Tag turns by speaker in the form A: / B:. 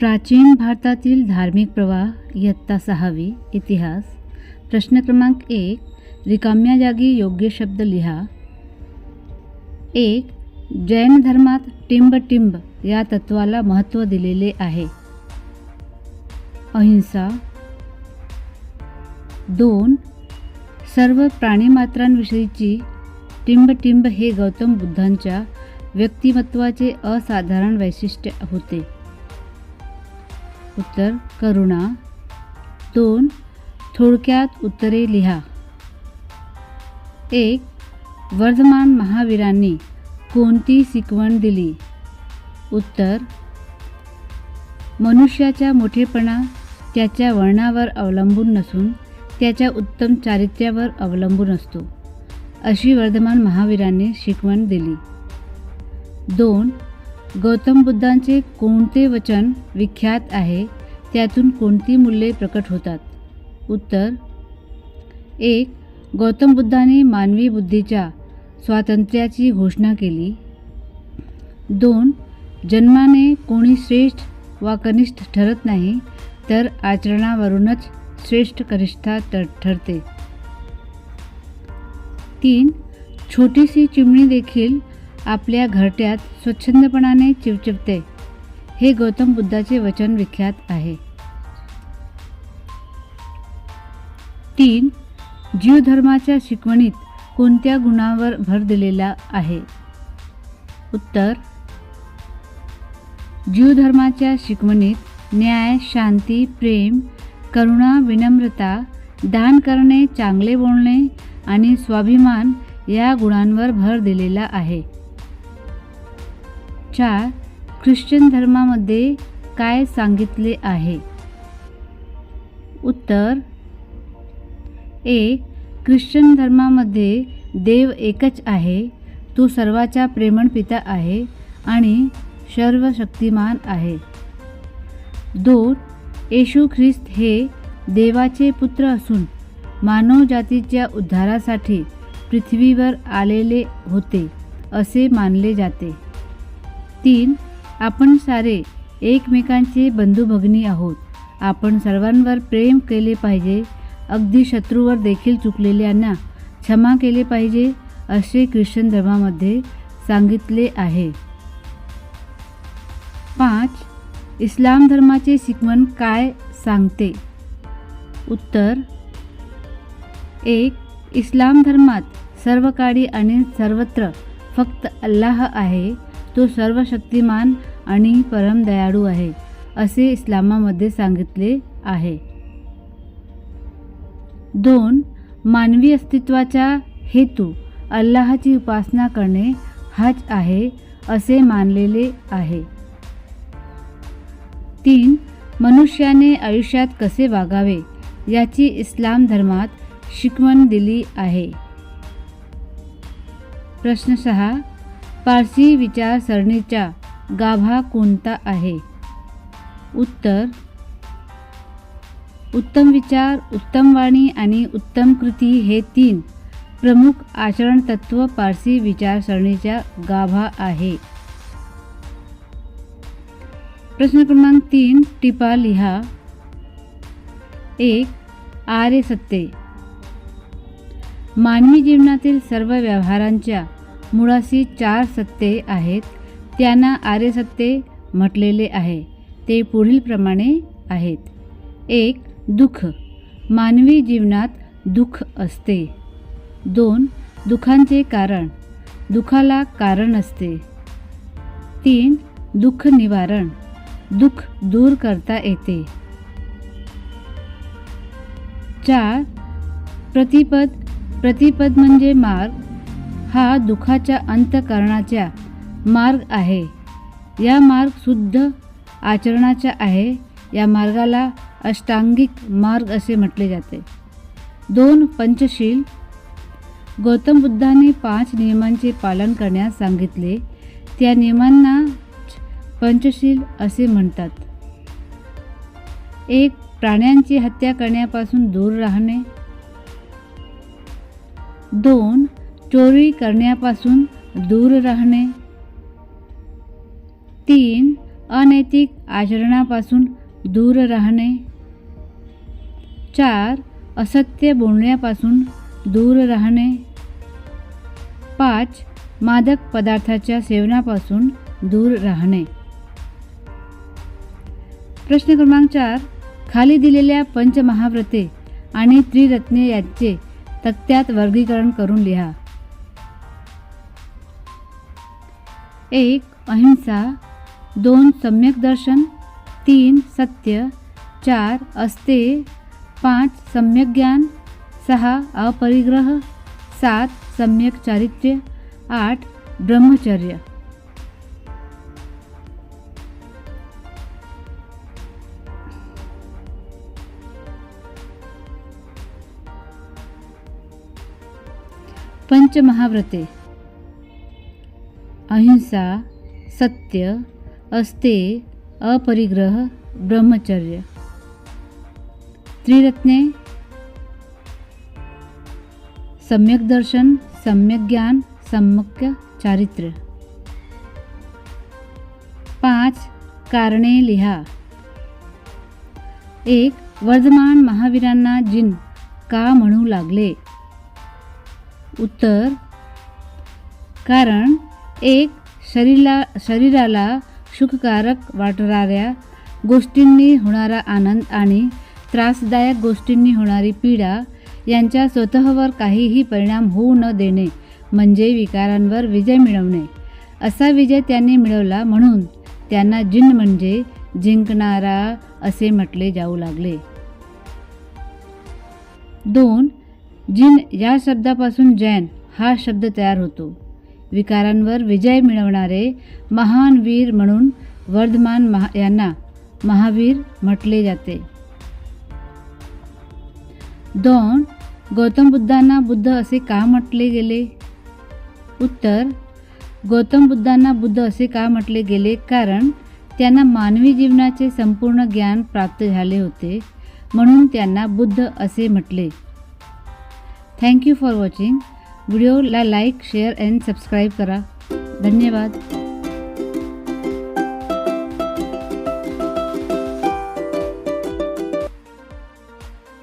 A: प्राचीन भारतातील धार्मिक प्रवाह इयत्ता सहावी इतिहास. प्रश्न क्रमांक एक रिकाम्या जागी योग्य शब्द लिहा. एक जैन धर्मात टिंब या तत्वाला महत्त्व दिलेले आहे. अहिंसा. दोन सर्व प्राणीमात्रांविषयीची टिंबटिंब हे गौतम बुद्धांच्या व्यक्तिमत्वाचे असाधारण वैशिष्ट्य होते. उत्तर करुणा. दोन थोडक्यात उत्तरे लिहा. एक वर्धमान महावीरांनी कोणती शिकवण दिली? उत्तर मनुष्याचा मोठेपणा त्याच्या वर्णावर अवलंबून नसून त्याच्या उत्तम चारित्र्यावर अवलंबून असतो. अशी वर्धमान महावीरांनी शिकवण दिली. दोन गौतम बुद्धांचे कोणते वचन विख्यात आहे? त्यातून कोणती मूल्ये प्रकट होतात? उत्तर एक गौतम बुद्धाने मानवी बुद्धीच्या स्वातंत्र्याची घोषणा केली. दोन जन्माने कोणी श्रेष्ठ वा कनिष्ठ ठरत नाही तर आचरणावरूनच श्रेष्ठ कनिष्ठा तर ठरते. तीन छोटीशी चिमणी देखील आपल्या घरट्यात स्वच्छंदपणाने चिवचिवते. हे गौतम बुद्धाचे वचन विख्यात आहे. तीन जीव धर्माच्या शिकवणीत कोणत्या गुणावर भर दिलेला आहे? उत्तर जीव धर्माच्या शिकवणीत न्याय शांती प्रेम करुणा विनम्रता दान करणे चांगले बोलणे आणि स्वाभिमान या गुणांवर भर दिलेला आहे. चार ख्रिश्चन धर्मामध्ये काय सांगितले आहे? उत्तर एक ख्रिश्चन धर्मामध्ये देव एकच आहे तो सर्वाचा प्रेमण पिता आहे आणि सर्वशक्तिमान आहे. दोन येशू ख्रिस्त हे देवाचे पुत्र असून मानवजातीच्या उद्धारासाठी पृथ्वीवर आलेले होते असे मानले जाते. तीन आपण सारे एकमेकांचे बंधुभगिनी आहोत. आपण सर्वांवर प्रेम केले पाहिजे अगदी शत्रूवर देखील चुकलेल्यांना क्षमा केले पाहिजे असे ख्रिश्चन धर्मामध्ये सांगितले आहे. पाच इस्लाम धर्माचे शिकवण काय सांगते? उत्तर एक इस्लाम धर्मात सर्व काळी आणि सर्वत्र फक्त अल्लाह आहे तो सर्वशक्तिमान आणि परम दयाळू आहे असे इस्लामामध्ये सांगितले आहे. दोन मानवी अस्तित्वाचा हेतू अल्लाहची उपासना करणे हाच आहे असे मानलेले आहे. तीन मनुष्याने आयुष्यात कसे वागावे याची इस्लाम धर्मात शिकवण दिली आहे. प्रश्न सहा पारसी विचारसरणीचा गाभा कोणता आहे? उत्तर उत्तम विचार उत्तम वाणी आणि उत्तम कृती हे तीन प्रमुख आचरण तत्व पारसी विचारसरणीचा गाभा आहे. प्रश्न क्रमांक तीन टिपा लिहा. एक आर्य सत्ते मानवी जीवनातील सर्व व्यवहारांच्या मुळाशी चार सत्ते आहेत. त्यांना आर्यसत्ते म्हटलेले आहे. ते पुढीलप्रमाणे आहेत. एक दुःख. मानवी जीवनात दुःख असते. दोन दुःखांचे कारण. दुःखाला कारण असते. तीन दुःख निवारण. दुःख दूर करता येते. चार प्रतिपद. प्रतिपद म्हणजे मार्ग. हा दुःखाच्या अंतकरणाच्या मार्ग आहे. या मार्ग शुद्ध आचरणाचा आहे. या मार्गाला अष्टांगिक मार्ग असे म्हटले जाते. दोन पंचशील. गौतम बुद्धाने पाच नियमांचे पालन करण्यास सांगितले. त्या नियमांना पंचशील असे म्हणतात. एक प्राण्यांची हत्या करण्यापासून दूर राहणे. दोन चोरी करण्यापासून दूर राहणे. तीन अनैतिक आचरणापासून दूर राहणे. चार असत्य बोलण्यापासून दूर राहणे. पाच मादक पदार्थाच्या सेवनापासून दूर राहणे. प्रश्न क्रमांक चार खाली दिलेल्या पंचमहाव्रते आणि त्रिरत्ने यांचे तक्त्यात वर्गीकरण करून लिहा. एक अहिंसा दोन सम्यक दर्शन तीन सत्य चार अस्ते पाच सम्यक ज्ञान सहा अपरिग्रह सात सम्यक चारित्र्य आठ ब्रह्मचर्य. पंचमहाव्रते अहिंसा सत्य अस्ते अपरिग्रह ब्रह्मचर्य। त्रिरत्ने। सम्यक दर्शन सम्यक ज्ञान सम्यक चारित्र्य पाच कारणे लिहा। एक वर्धमान महावीरांना जिन का म्हणू लागले? उत्तर कारण एक शरीरा शरीराला सुखकारक वाटणाऱ्या गोष्टींनी होणारा आनंद आणि त्रासदायक गोष्टींनी होणारी पीडा यांच्या स्वतःवर काहीही परिणाम होऊ न देणे म्हणजे विकारांवर विजय मिळवणे. असा विजय त्यांनी मिळवला म्हणून त्यांना जिन म्हणजे जिंकणारा असे म्हटले जाऊ लागले. दोन जिन या शब्दापासून जैन हा शब्द तयार होतो. विकारांवर विजय मिळवणारे महान वीर म्हणून वर्धमान महा यांना महावीर म्हटले जाते. दोन गौतम बुद्धांना बुद्ध असे का म्हटले गेले? उत्तर गौतम बुद्धांना बुद्ध असे का म्हटले गेले? कारण त्यांना मानवी जीवनाचे संपूर्ण ज्ञान प्राप्त झाले होते म्हणून त्यांना बुद्ध असे म्हटले. थँक्यू फॉर वॉचिंग व्हिडिओला लाईक शेअर अँड सबस्क्राईब करा. धन्यवाद.